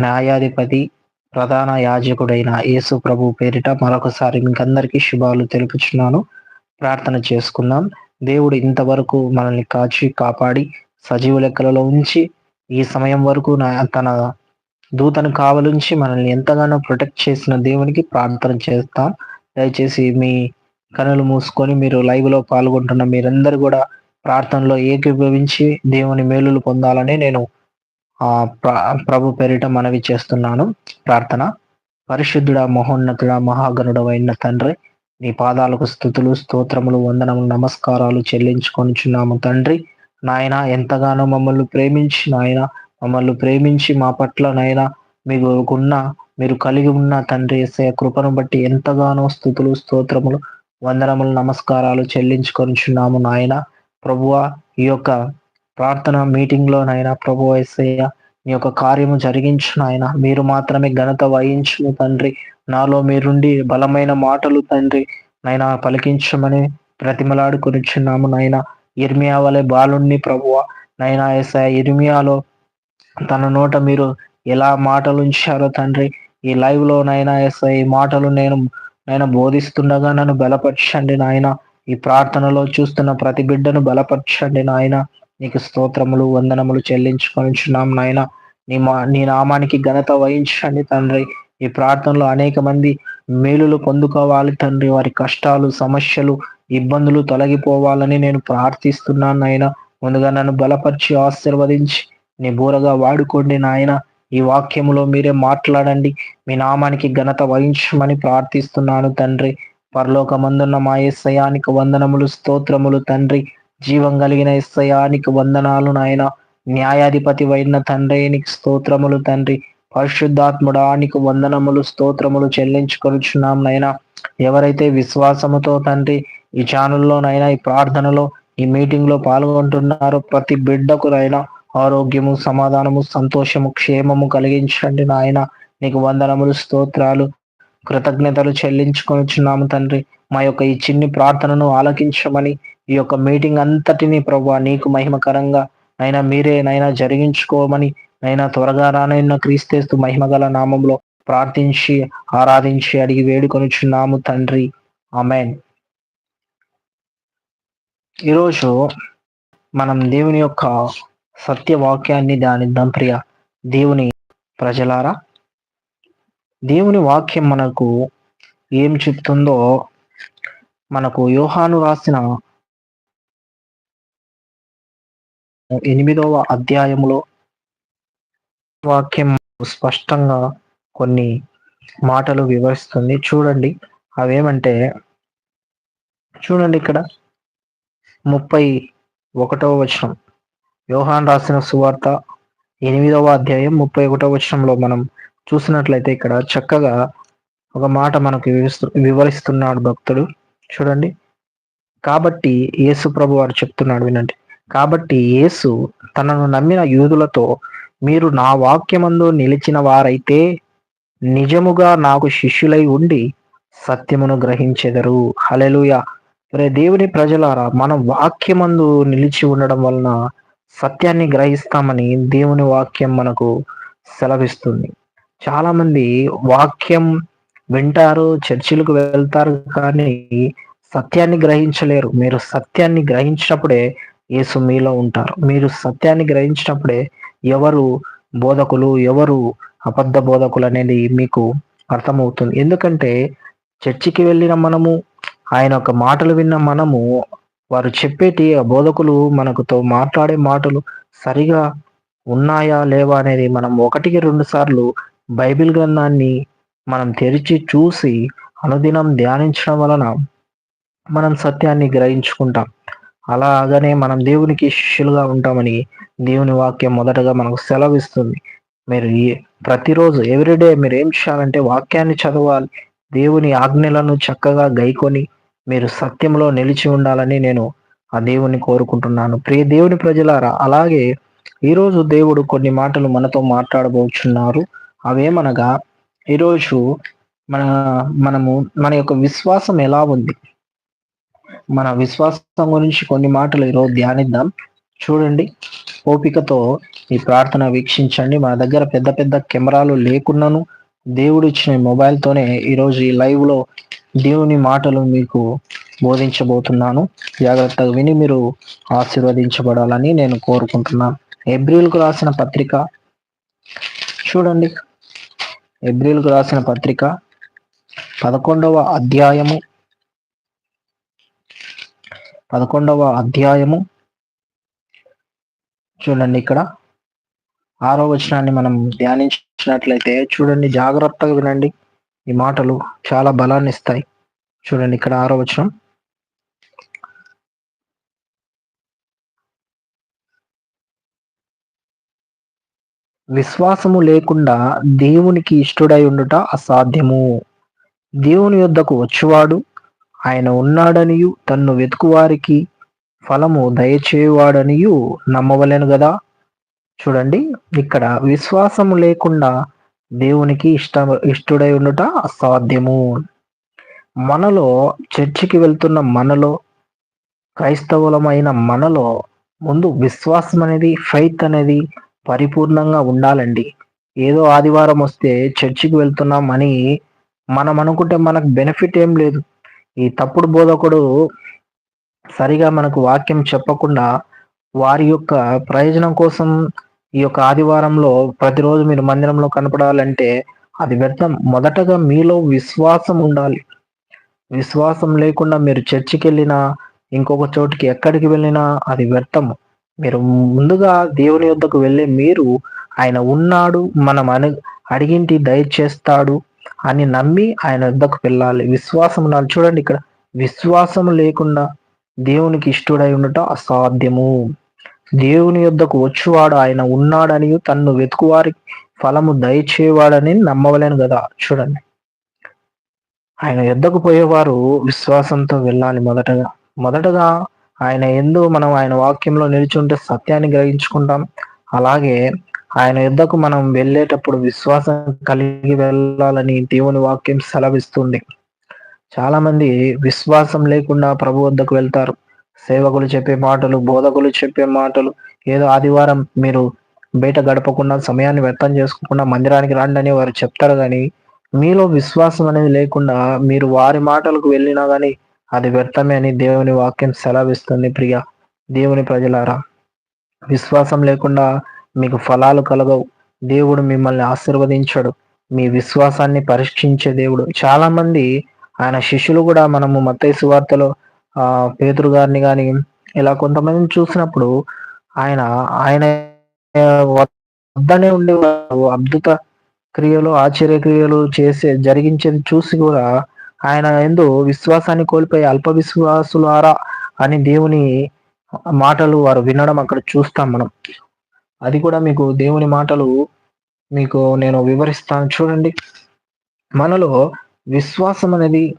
న్యాయాధిపతి ప్రధాన యాజకుడైన యేసు ప్రభు పేరిట మరొకసారి మీకందరికీ శుభాలు తెలుపుచున్నాను. ప్రార్థన చేసుకుందాం. దేవుడు ఇంతవరకు మనల్ని కాచి కాపాడి సజీవ లెక్కలలో ఉంచి ఈ సమయం వరకు తన దూతను కావలించి మనల్ని ఎంతగానో ప్రొటెక్ట్ చేసిన దేవునికి ప్రార్థన చేస్తాం. దయచేసి మీ కనులు మూసుకొని మీరు లైవ్లో పాల్గొంటున్న మీరందరూ కూడా ప్రార్థనలో ఏకీభవించి దేవుని మేలులు పొందాలని నేను ఆ ప్రభు పేరిట మనవి చేస్తున్నాను. ప్రార్థన. పరిశుద్ధుడ మహోన్నతుడ మహాగణుడవైన తండ్రి నీ పాదాలకు స్థుతులు స్తోత్రములు వందనములు నమస్కారాలు చెల్లించుకొనిచున్నాము తండ్రి. నాయన ఎంతగానో మమ్మల్ని ప్రేమించి నాయన మమ్మల్ని ప్రేమించి మా పట్ల నాయన మీకున్న మీరు కలిగి ఉన్న తండ్రి ఎస్ఐ కృపను బట్టి ఎంతగానో స్థుతులు స్తోత్రములు వందనములు నమస్కారాలు చెల్లించుకొనిచున్నాము నాయన. ప్రభువ ఈ యొక్క ప్రార్థన మీటింగ్లోనైనా ప్రభు ఎస్ఐయ మీ యొక్క కార్యము జరిగించు నాయన. మీరు మాత్రమే ఘనత వహించును తండ్రి. నాలో మీరుండి బలమైన మాటలు తండ్రి నైనా పలికించమని ప్రతిమలాడుకొనిచున్నాము నాయన. ఇర్మియా వలె బాలుణ్ణి ప్రభువ. నైనా ఎస్ఐ ఇర్మియాలో తన నోట మీరు ఎలా మాటలు ఉంచారో తండ్రి. ఈ లైవ్లో నైనా ఎస్ఐ మాటలు నేను నేను బోధిస్తుండగా నన్ను బలపరచండి నాయన. ఈ ప్రార్థనలో చూస్తున్న ప్రతి బిడ్డను బలపరచండి నాయన. నీకు స్తోత్రములు వందనములు చెల్లించుకొనిచున్నాం నాయన. నీ మా నీ నామానికి ఘనత వహించండి తండ్రి. ఈ ప్రార్థనలో అనేక మంది మేలులు పొందుకోవాలి తండ్రి. వారి కష్టాలు సమస్యలు ఇబ్బందులు తొలగిపోవాలని నేను ప్రార్థిస్తున్నాను నాయన. ముందుగా నన్ను బలపరిచి ఆశీర్వదించి నీ బూరగా వాడుకోండి నాయన. ఈ వాక్యములో మీరే మాట్లాడండి. మీ నామానికి ఘనత వహించమని ప్రార్థిస్తున్నాను తండ్రి. పరలోకమందున్న మా ఎస్సయానికి వందనములు స్తోత్రములు తండ్రి. జీవం కలిగిన ఎస్సయానికి వందనాలు నాయన. న్యాయాధిపతి వైన తండ్రి నీకు స్తోత్రములు తండ్రి. పరిశుద్ధాత్ముడానికి వందనములు స్తోత్రములు చెల్లించుకొనుచున్నాం నైనా ఎవరైతే విశ్వాసముతో తండ్రి ఈ ఛానల్లోనైనా ఈ ప్రార్థనలో ఈ మీటింగ్లో పాల్గొంటున్నారో ప్రతి బిడ్డకు నైనా ఆరోగ్యము సమాధానము సంతోషము క్షేమము కలిగించండి నాయన. నీకు వందనములు స్తోత్రాలు కృతజ్ఞతలు చెల్లించుకొనిచున్నాము తండ్రి. మా యొక్క ఈ చిన్ని ప్రార్థనను ఆలకించమని ఈ యొక్క మీటింగ్ అంతటిని ప్రభా నీకు మహిమకరంగా నైనా మీరే నైనా జరిగించుకోమని నైనా త్వరగా రానైనా క్రీస్తేస్తూ మహిమగల నామంలో ప్రార్థించి ఆరాధించి అడిగి వేడుకొనిచున్నాము తండ్రి. ఆమెన్. ఈరోజు మనం దేవుని యొక్క సత్యవాక్యాన్ని ధ్యానిద్దాం ప్రియ. దేవుని ప్రజలారా దేవుని వాక్యం మనకు ఏం చెప్తుందో మనకు యోహాను రాసిన ఎనిమిదవ అధ్యాయంలో వాక్యం స్పష్టంగా కొన్ని మాటలు వివరిస్తుంది. చూడండి అవేమంటే చూడండి ఇక్కడ ముప్పై ఒకటవ వచనం. యోహాన్ రాసిన సువార్త ఎనిమిదవ అధ్యాయం ముప్పై ఒకటవ వచనంలో మనం చూసినట్లయితే ఇక్కడ చక్కగా ఒక మాట మనకు వివరిస్తున్నాడు భక్తుడు. చూడండి కాబట్టి యేసు ప్రభు వారు చెప్తున్నాడు వినండి. కాబట్టి యేసు తనను నమ్మిన యూదులతో మీరు నా వాక్యమందు నిలిచిన వారైతే నిజముగా నాకు శిష్యులై ఉండి సత్యమును గ్రహించెదరు. హలెలుయ రే దేవుని ప్రజలారా మనం వాక్యమందు నిలిచి ఉండడం వలన సత్యాన్ని గ్రహిస్తామని దేవుని వాక్యం మనకు సెలవిస్తుంది. చాలా మంది వాక్యం వింటారు చర్చిలకు వెళ్తారు కానీ సత్యాన్ని గ్రహించలేరు. మీరు సత్యాన్ని గ్రహించినప్పుడే యేసు మీలో ఉంటారు. మీరు సత్యాన్ని గ్రహించినప్పుడే ఎవరు బోధకులు ఎవరు అబద్ధ బోధకులు అనేది మీకు అర్థమవుతుంది. ఎందుకంటే చర్చికి వెళ్ళిన మనము ఆయన యొక్క మాటలు విన్న మనము వారు చెప్పేటి ఆ బోధకులు మనకుతో మాట్లాడే మాటలు సరిగా ఉన్నాయా లేవా అనేది మనం ఒకటికి రెండు సార్లు బైబిల్ గ్రంథాన్ని మనం తెరిచి చూసి అనుదినం ధ్యానించడం వలన మనం సత్యాన్ని గ్రహించుకుంటాం. అలాగనే మనం దేవునికి శిష్యులుగా ఉంటామని దేవుని వాక్యం మొదటగా మనకు సెలవిస్తుంది. మీరు ప్రతిరోజు ఎవ్రీడే మీరు ఏం చేయాలంటే వాక్యాన్ని చదవాలి. దేవుని ఆజ్ఞలను చక్కగా గైకొని మీరు సత్యంలో నిలిచి ఉండాలని నేను ఆ దేవుని కోరుకుంటున్నాను. ప్రియ దేవుని ప్రజలారా అలాగే ఈరోజు దేవుడు కొన్ని మాటలు మనతో మాట్లాడబోచున్నారు. అవేమనగా ఈరోజు మన మనము మన యొక్క విశ్వాసం ఎలా ఉంది? మన విశ్వాసం గురించి కొన్ని మాటలు ఈరోజు ధ్యానిద్దాం. చూడండి ఓపికతో ఈ ప్రార్థన వీక్షించండి. మన దగ్గర పెద్ద పెద్ద కెమెరాలు లేకున్నాను దేవుడు ఇచ్చిన మొబైల్తోనే ఈరోజు ఈ లైవ్లో దేవుని మాటలు మీకు బోధించబోతున్నాను. జాగ్రత్తగా విని మీరు ఆశీర్వదించబడాలని నేను కోరుకుంటున్నాను ఎబ్రిల్కు రాసిన పత్రిక. చూడండి ఎబ్రిల్కు రాసిన పత్రిక పదకొండవ అధ్యాయము పదకొండవ అధ్యాయము. చూడండి ఇక్కడ. ఆరో వచనాన్ని మనం ధ్యానించినట్లయితే చూడండి జాగ్రత్తగా వినండి. ఈ మాటలు చాలా బలాన్ని ఇస్తాయి. చూడండి ఇక్కడ ఆరో వచనం. విశ్వాసము లేకుండా దేవునికి ఇష్టడై ఉండుట అసాధ్యము. దేవుని యొద్దకు వచ్చువాడు ఆయన ఉన్నాడనియు తన్ను వెతుకువారికి ఫలము దయచేవాడనియు నమ్మవలేను కదా చూడండి ఇక్కడ విశ్వాసము లేకుండా దేవునికి ఇష్ట ఇష్టడై ఉండుట అసాధ్యము. మనలో చర్చికి వెళ్తున్న మనలో క్రైస్తవులమైన మనలో ముందు విశ్వాసం అనేది ఫైత్ అనేది పరిపూర్ణంగా ఉండాలండి. ఏదో ఆదివారం వస్తే చర్చికి వెళ్తున్నాం అని మనం అనుకుంటే మనకు బెనిఫిట్ ఏం లేదు. ఈ తప్పుడు బోధకుడు సరిగా మనకు వాక్యం చెప్పకుండా వారి యొక్క ప్రయోజనం కోసం ఈ యొక్క ఆదివారంలో ప్రతిరోజు మీరు మందిరంలో కనపడాలంటే అది వ్యర్థం. మొదటగా మీలో విశ్వాసం ఉండాలి. విశ్వాసం లేకుండా మీరు చర్చికి వెళ్ళినా ఇంకొక చోటికి ఎక్కడికి వెళ్ళినా అది వ్యర్థం. మీరు ముందుగా దేవుని యొద్దకు వెళ్ళే మీరు ఆయన ఉన్నాడు మనం అను అడిగింటి దయచేస్తాడు. అని నమ్మి ఆయన వద్దకు వెళ్ళాలి. విశ్వాసం ఉండాలి చూడండి ఇక్కడ. విశ్వాసం లేకుండా దేవునికి ఇష్టడై ఉండటం అసాధ్యము. దేవుని యొద్దకు వచ్చువాడు ఆయన ఉన్నాడని తన్ను వెతుకువారి ఫలము దయచేవాడని నమ్మవలేను కదా. చూడండి. ఆయన యుద్ధకు పోయేవారు విశ్వాసంతో వెళ్ళాలి మొదటగా. మొదటగా ఆయన ఎందు మనం ఆయన వాక్యంలో నిలిచి ఉంటే సత్యాన్ని గ్రహించుకుంటాం. అలాగే ఆయన యుద్ధకు మనం వెళ్ళేటప్పుడు విశ్వాసం కలిగి వెళ్ళాలని దేవుని వాక్యం సెలవిస్తుంది. చాలా మంది విశ్వాసం లేకుండా ప్రభు వద్దకు వెళ్తారు. సేవకులు చెప్పే మాటలు బోధకులు చెప్పే మాటలు ఏదో ఆదివారం మీరు బయట గడపకుండా సమయాన్ని వ్యర్థం చేసుకోకుండా మందిరానికి రండి అని వారు చెప్తారు కానీ మీలో విశ్వాసం అనేది లేకుండా మీరు వారి మాటలకు వెళ్ళినా కానీ అది వ్యర్థమే అని దేవుని వాక్యం సెలవిస్తుంది ప్రియ దేవుని ప్రజలారా. విశ్వాసం లేకుండా మీకు ఫలాలు కలగవు. దేవుడు మిమ్మల్ని ఆశీర్వదించడు. మీ విశ్వాసాన్ని పరీక్షించే దేవుడు. చాలా మంది ఆయన శిష్యులు కూడా మనము మత్తైసు వార్తలో ఆ పేతురు గారిని కానీ ఇలా కొంతమందిని చూసినప్పుడు ఆయన ఆయన వద్దనే ఉండేవారు. అద్భుత క్రియలు ఆశ్చర్య క్రియలు చేసే జరిగించేది చూసి కూడా ఆయన ఎందు విశ్వాసాన్ని కోల్పోయి అల్ప విశ్వాసులారా అని దేవుని మాటలు వారు వినడం అక్కడ చూస్తాం మనం. అది కూడా మీకు దేవుని మాటలు మీకు నేను వివరిస్తాను. చూడండి. మనలో విశ్వాసం అనేది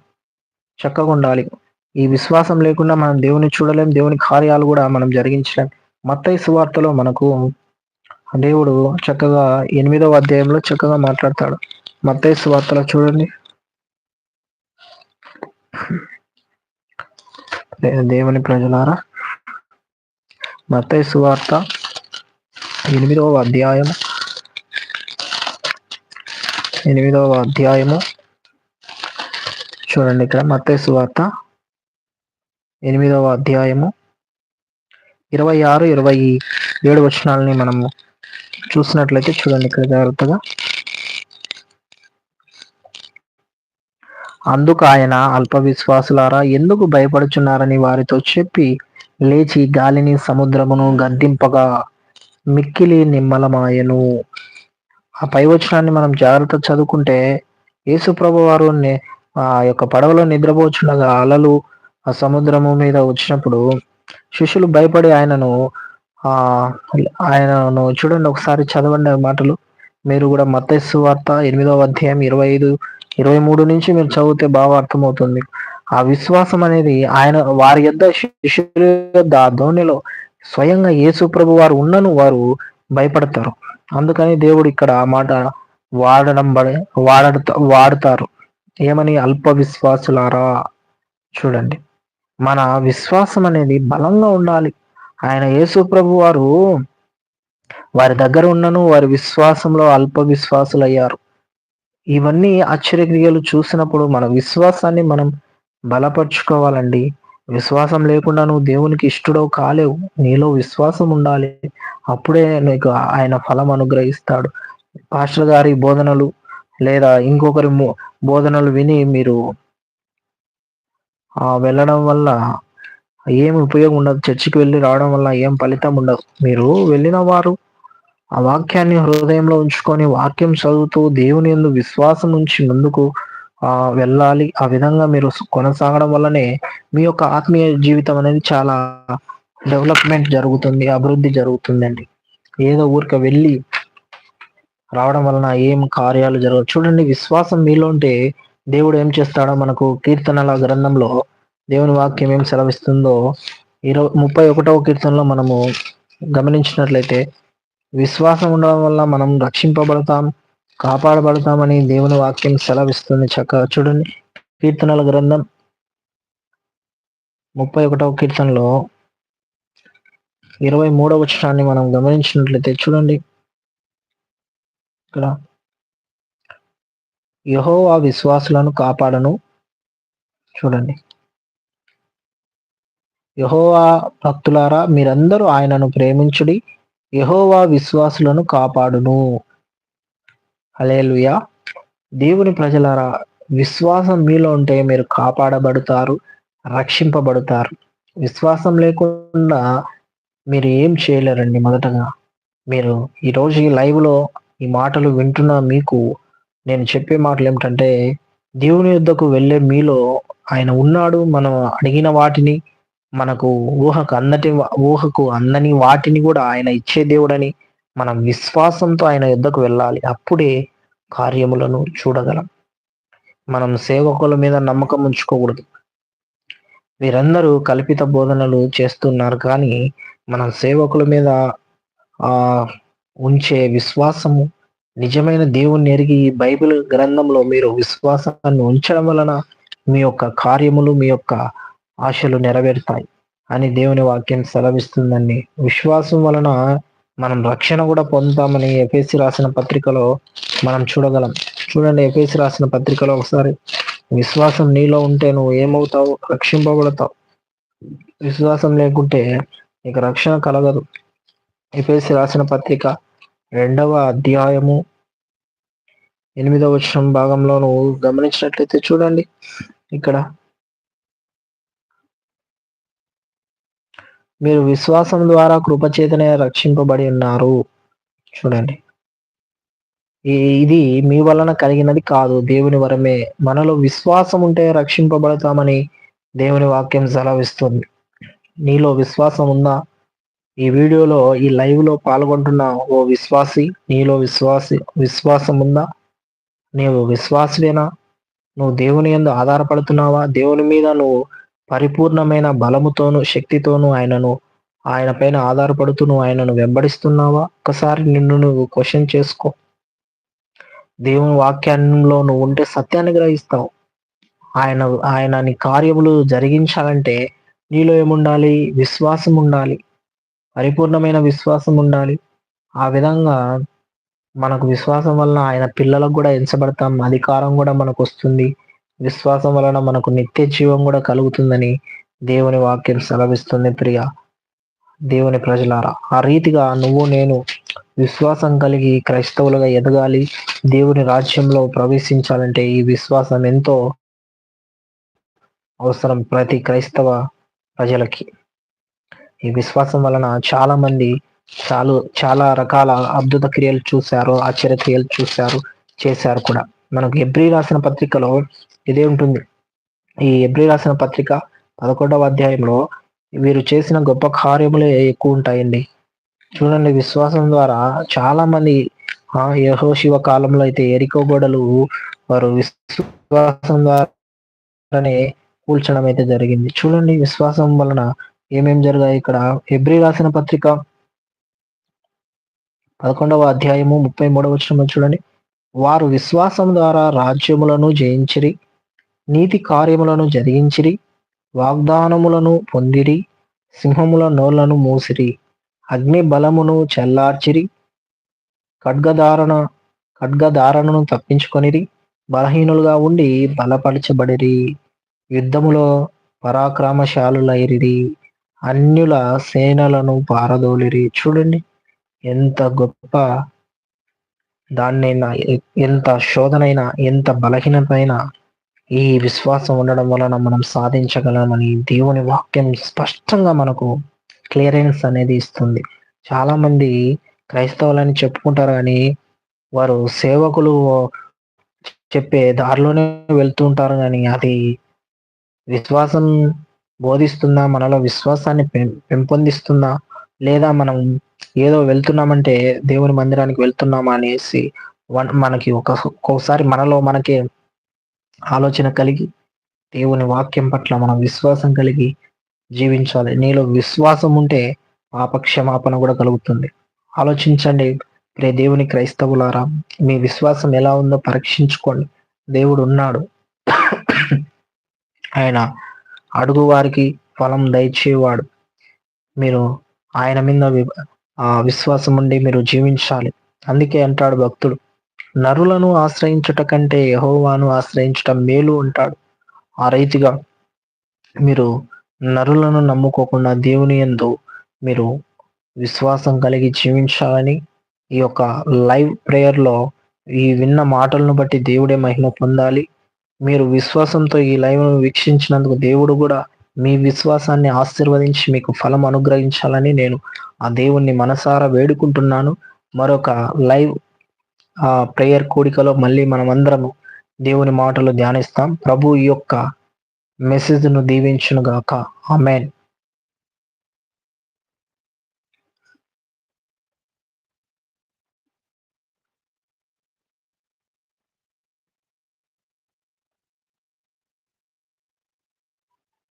చక్కగా ఉండాలి. ఈ విశ్వాసం లేకుండా మనం దేవుని చూడలేం. దేవుని కార్యాలు కూడా మనం జరిగించలేం. మత్తయి సువార్తలో మనకు దేవుడు చక్కగా ఎనిమిదవ అధ్యాయంలో చక్కగా మాట్లాడతాడు. మత్తయి సువార్తలో చూడండి. దేవుని ప్రజలారా మత్తయి సువార్త ఎనిమిదవ అధ్యాయము. ఎనిమిదవ అధ్యాయము. చూడండి ఇక్కడ మత్తయి వార్త. ఎనిమిదవ అధ్యాయము. ఇరవై ఆరు ఇరవై ఏడు వచనాలని మనము చూసినట్లయితే చూడండి ఇక్కడ జాగ్రత్తగా. అందుకు ఆయన అల్ప విశ్వాసులారా ఎందుకు భయపడుచున్నారని వారితో చెప్పి లేచి గాలిని సముద్రమును గద్దింపగా మిక్కిలి నిమ్మలమాయను. ఆ పై వచనాన్ని మనం జాగ్రత్త చదువుకుంటే యేసుప్రభు వారు ఆ యొక్క పడవలో నిద్రపోచుండగా అలలు ఆ సముద్రము మీద వచ్చినప్పుడు శిష్యులు భయపడి ఆయనను ఆ ఆయనను చూడండి ఒకసారి చదవండి మాటలు. మీరు కూడా మత్స్సు వార్త ఎనిమిదవ అధ్యాయం ఇరవై ఐదు ఇరవై మూడు నుంచి మీరు చదివితే బాగా అర్థమవుతుంది. ఆ విశ్వాసం అనేది ఆయన వారి యొద్ శిష్యుల యొద్ ఆ ధోనిలో స్వయంగా యేసు ప్రభు వారు ఉన్నను వారు భయపడతారు. అందుకని దేవుడు ఇక్కడ ఆ మాట వాడడం వాడతా వాడతారు. ఏమని అల్ప విశ్వాసులారా? చూడండి. మన విశ్వాసం అనేది బలంగా ఉండాలి. ఆయన యేసు ప్రభు వారు వారి దగ్గర ఉన్నను వారి విశ్వాసంలో అల్ప విశ్వాసులు అయ్యారు ఇవన్నీ ఆశ్చర్యక్రియలు చూసినప్పుడు మన విశ్వాసాన్ని మనం బలపరుచుకోవాలండి. విశ్వాసం లేకుండా నువ్వు దేవునికి ఇష్టడో కాలేవు. నీలో విశ్వాసం ఉండాలి. అప్పుడే నీకు ఆయన ఫలం అనుగ్రహిస్తాడు. పాస్టర్ గారి బోధనలు లేదా ఇంకొకరి బోధనలు విని మీరు వెళ్ళడం వల్ల ఏం ఉపయోగం ఉండదు. చర్చికి వెళ్ళి రావడం వల్ల ఏం ఫలితం ఉండదు. మీరు వెళ్ళిన వారు ఆ వాక్యాన్ని హృదయంలో ఉంచుకొని వాక్యం చదువుతూ దేవుని ఎందు విశ్వాసం ఉంచి ముందుకు ఆ వెళ్ళాలి. ఆ విధంగా మీరు కొనసాగడం వల్లనే మీ యొక్క ఆత్మీయ జీవితం అనేది చాలా డెవలప్మెంట్ జరుగుతుంది అభివృద్ధి జరుగుతుందండి. ఏదో ఊరిక వెళ్ళి రావడం వలన ఏం కార్యాలు జరగవు. చూడండి విశ్వాసం మీలో ఉంటే దేవుడు ఏం చేస్తాడో మనకు కీర్తనల గ్రంథంలో దేవుని వాక్యం ఏం సెలవిస్తుందో ఇరవై ముప్పై ఒకటవ కీర్తనలో మనము గమనించినట్లయితే విశ్వాసం ఉండడం వల్ల మనం రక్షింపబడతాం కాపాడబడతామని దేవుని వాక్యం సెలవిస్తుంది చక్కగా చూడండి కీర్తనల గ్రంథం ముప్పై ఒకటవ కీర్తనలో ఇరవై మూడవ వచనాన్ని మనం గమనించినట్లయితే చూడండి. ఇక్కడ యహో ఆ విశ్వాసులను కాపాడను. చూడండి. యహోవా భక్తులారా మీరందరూ ఆయనను ప్రేమించుడి యహోవా విశ్వాసులను కాపాడును. అలేలుయా దేవుని ప్రజలారా విశ్వాసం మీలో ఉంటే మీరు కాపాడబడతారు రక్షింపబడతారు. విశ్వాసం లేకుండా మీరు ఏం చేయలేరండి మొదటగా. మీరు ఈరోజు ఈ లైవ్లో ఈ మాటలు వింటున్న మీకు నేను చెప్పే మాటలు ఏమిటంటే దేవుని యుద్ధకు వెళ్ళే మీలో ఆయన ఉన్నాడు మనం అడిగిన వాటిని మనకు ఊహకు అందటి ఊహకు అందని వాటిని కూడా ఆయన ఇచ్చే దేవుడని మనం విశ్వాసంతో ఆయన యుద్ధకు వెళ్ళాలి. అప్పుడే కార్యములను చూడగలం. మనం సేవకుల మీద నమ్మకం ఉంచుకోకూడదు. వీరందరూ కల్పిత బోధనలు చేస్తున్నారు కానీ మన సేవకుల మీద ఆ ఉంచే విశ్వాసము నిజమైన దేవుణ్ణి ఎరిగి బైబిల్ గ్రంథంలో మీరు విశ్వాసాన్ని ఉంచడం వలన మీ యొక్క కార్యములు మీ యొక్క ఆశలు నెరవేరుతాయి అని దేవుని వాక్యం సెలవిస్తుందండి. విశ్వాసం వలన మనం రక్షణ కూడా పొందుతామని ఎఫ్ఎస్సి రాసిన పత్రికలో మనం చూడగలం. చూడండి ఎఫ్ఎస్సి రాసిన పత్రికలో ఒకసారి విశ్వాసం నీలో ఉంటే నువ్వు ఏమవుతావు? రక్షింపబడతావు. విశ్వాసం లేకుంటే నీకు రక్షణ కలగదు. ఎఫ్ఎస్సి రాసిన పత్రిక రెండవ అధ్యాయము ఎనిమిదవ వచ్చిన భాగంలో నువ్వు గమనించినట్లయితే చూడండి ఇక్కడ మీరు విశ్వాసం ద్వారా కృపచేతనే రక్షింపబడి ఉన్నారు. చూడండి. ఇది మీ వలన కలిగినది కాదు. దేవుని వరమే. మనలో విశ్వాసం ఉంటే రక్షింపబడతామని దేవుని వాక్యం సెలవిస్తుంది. నీలో విశ్వాసం ఉందా? ఈ వీడియోలో ఈ లైవ్లో పాల్గొంటున్న ఓ విశ్వాసి నీలో విశ్వాసి విశ్వాసం ఉందా? నీవు విశ్వాసులేనా నువ్వు దేవుని ఎందు ఆధారపడుతున్నావా? దేవుని మీద నువ్వు పరిపూర్ణమైన బలముతోను శక్తితోను ఆయనను ఆయన పైన ఆధారపడుతూ నువ్వు ఆయనను వెంబడిస్తున్నావా? ఒకసారి నిన్ను నువ్వు క్వశ్చన్ చేసుకో. దేవుని వాక్యంలో నువ్వు ఉంటే సత్యాన్ని గ్రహిస్తావు. ఆయన ఆయన నీ కార్యములు జరిగించాలంటే నీలో ఏముండాలి? విశ్వాసం ఉండాలి. పరిపూర్ణమైన విశ్వాసం ఉండాలి. ఆ విధంగా మనకు విశ్వాసం వలన ఆయన పిల్లలకు కూడా ఎంచబడతాం. అధికారం కూడా మనకు వస్తుంది. విశ్వాసం వలన మనకు నిత్య జీవం కూడా కలుగుతుందని దేవుని వాక్యం సెలవిస్తుంది ప్రియ దేవుని ప్రజలారా. ఆ రీతిగా నువ్వు నేను విశ్వాసం కలిగి క్రైస్తవులుగా ఎదగాలి దేవుని రాజ్యంలో ప్రవేశించాలంటే ఈ విశ్వాసం ఎంతో అవసరం ప్రతి క్రైస్తవ ప్రజలకి. ఈ విశ్వాసం వలన చాలా మంది చాలు చాలా రకాల అద్భుత క్రియలు చూశారు ఆశ్చర్య క్రియలు చూశారు చేశారు కూడా. మనకు ఎబ్రి రాసిన పత్రికలో ఇదే ఉంటుంది. ఈ ఎబ్రి రాసిన పత్రిక పదకొండవ అధ్యాయంలో వీరు చేసిన గొప్ప కార్యములే ఎక్కువ ఉంటాయండి. చూడండి విశ్వాసం ద్వారా చాలా మంది యహో శివ కాలంలో అయితే ఎరికో గోడలు వారు విశ్వాసం ద్వారానే కూల్చడం అయితే జరిగింది. చూడండి విశ్వాసం వలన ఏమేం జరిగాయి ఇక్కడ? ఎబ్రి రాసిన పత్రిక పదకొండవ అధ్యాయము ముప్పై మూడవ వచ్చిన చూడండి. వారు విశ్వాసం ద్వారా రాజ్యములను జయించిరి నీతి కార్యములను జరిగించిరి వాగ్దానములను పొందిరి సింహముల నోళ్ళను మూసిరి అగ్ని బలమును చెల్లార్చిరి ఖడ్గధారణ ఖడ్గధారణను తప్పించుకొనిరి బలహీనులుగా ఉండి బలపరచబడిరి యుద్ధములో పరాక్రమశాలులైరి అన్యుల సేనలను పారదోలిరి. చూడండి ఎంత గొప్ప దాన్నైనా ఎంత శోధనైనా ఎంత బలహీనతైనా ఈ విశ్వాసం ఉండడం వలన మనం సాధించగలమని దేవుని వాక్యం స్పష్టంగా మనకు క్లియరెన్స్ అనేది ఇస్తుంది. చాలా మంది క్రైస్తవులని చెప్పుకుంటారు కానీ వారు సేవకులు చెప్పే దారిలోనే వెళ్తూ ఉంటారు కానీ అది విశ్వాసం బోధిస్తుందా మనలో విశ్వాసాన్ని పెంపొందిస్తుందా? లేదా మనం ఏదో వెళ్తున్నామంటే దేవుని మందిరానికి వెళ్తున్నామా అనేసి మనకి ఒక ఒక్కోసారి మనలో మనకే ఆలోచన కలిగి దేవుని వాక్యం పట్ల మనం విశ్వాసం కలిగి జీవించాలి. నీలో విశ్వాసం ఉంటే పాపక్షమాపణ కూడా కలుగుతుంది. ఆలోచించండి రే దేవుని క్రైస్తవులారా మీ విశ్వాసం ఎలా ఉందో పరీక్షించుకోండి. దేవుడు ఉన్నాడు. ఆయన అడుగు వారికి ఫలం దయచేవాడు. మీరు ఆయన మీద విశ్వాసం ఉండి మీరు జీవించాలి. అందుకే అంటాడు భక్తుడు నరులను ఆశ్రయించుట కంటే యహోవాను ఆశ్రయించటం మేలు అంటాడు. ఆ రైతుగా మీరు నరులను నమ్ముకోకుండా దేవుని ఎందు మీరు విశ్వాసం కలిగి జీవించాలని ఈ యొక్క లైవ్ ప్రేయర్లో ఈ విన్న మాటలను బట్టి దేవుడే మహిమ పొందాలి. మీరు విశ్వాసంతో ఈ లైవ్ను వీక్షించినందుకు దేవుడు కూడా మీ విశ్వాసాన్ని ఆశీర్వదించి మీకు ఫలం అనుగ్రహించాలని నేను ఆ దేవుణ్ణి మనసారా వేడుకుంటున్నాను. మరొక లైవ్ ఆ ప్రేయర్ కూడికలో మళ్ళీ మనం అందరము దేవుని మాటలు ధ్యానిస్తాం. ప్రభు ఈ యొక్క మెసేజ్ను దీవించునుగాక. ఆమెన్.